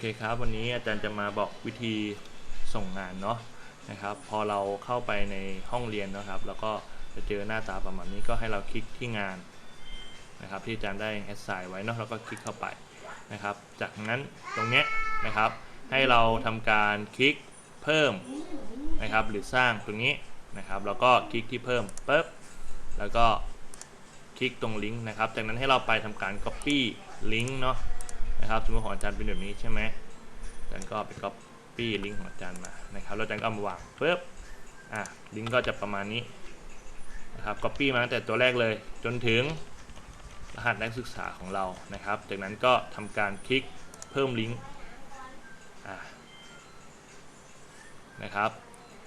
เคครับ วันนี้อาจารย์จะมาบอกวิธีส่งงานเนาะนะครับ พอเราเข้าไปในห้องเรียนนะครับ แล้วก็จะเจอหน้าตาประมาณนี้ก็ให้เราคลิกที่งานนะครับ ที่อาจารย์ได้แอดไซน์ไว้เนาะแล้วก็คลิกเข้าไปนะครับ จากนั้นตรงเนี้ยนะครับ ให้เราทำการคลิกเพิ่มนะครับ หรือสร้างตรงนี้นะครับ แล้วก็คลิกที่เพิ่มปุ๊บแล้วก็คลิกตรงลิงก์นะครับ จากนั้นให้เราไปทำการ copy ลิงก์เนาะ นะครับสมมติของอาจารย์เป็นแบบนี้ใช่ไหมอาจารย์ก็ไป copy ลิงก์ของอาจารย์มานะครับแล้วอาจารย์ก็เอามาวางปึ๊บอะลิงก์ก็จะประมาณนี้นะครับ copy มาตั้งแต่ตัวแรกเลย จนถึงรหัสนักศึกษาของเรานะครับ จากนั้นก็ทำการคลิกเพิ่มลิงก์อะนะครับ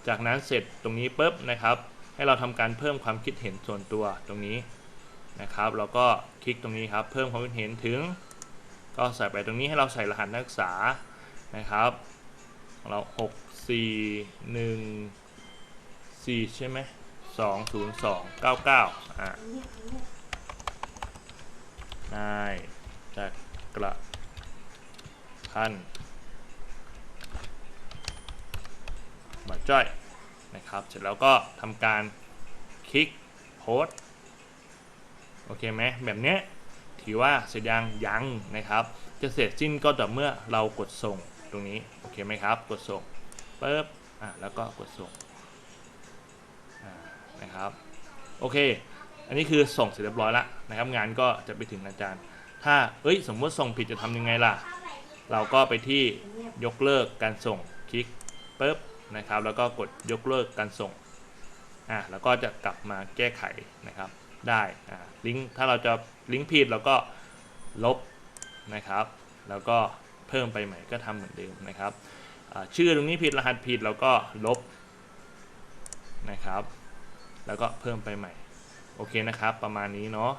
จากนั้นเสร็จตรงนี้ปุ๊บนะครับ ให้เราทำการเพิ่มความคิดเห็นส่วนตัวตรงนี้นะครับแล้วก็คลิกตรงนี้ครับ เพิ่มความคิดเห็นถึง ก็ใส่ไปตรงนี้ให้เราใส่รหัสนักศึกษานะครับเรา 6 4 1 4 ใช่ไหม2 0 2 9 9อะนายจากกระพันบัตรจ้อยนะครับ เสร็จแล้วก็ทำการคลิกโพสต์โอเคไหมแบบเนี้ย ถือว่าเสร็จยังยังนะครับ จะเสร็จสิ้นก็ต่อเมื่อเรากดส่งตรงนี้โอเคไหมครับ กดส่งปึ๊บอะแล้วก็กดส่งนะครับโอเค อันนี้คือส่งเสร็จเรียบร้อยแล้วนะครับ งานก็จะไปถึงอาจารย์ ถ้าเอ้ยสมมติส่งผิดจะทำยังไงล่ะ เราก็ไปที่ยกเลิกการส่งคลิกปึ๊บนะครับ แล้วก็กดยกเลิกการส่งอะแล้วก็จะกลับมาแก้ไขนะครับ ได้อ่าลิงก์ถ้าเราจะลิงก์ผิดเราก็ลบนะครับ แล้วก็เพิ่มไปใหม่ก็ทำเหมือนเดิมนะครับอ่าชื่อตรงนี้ผิดรหัสผิดเราก็ลบนะครับ แล้วก็เพิ่มไปใหม่ โอเคนะครับ ประมาณนี้เนาะ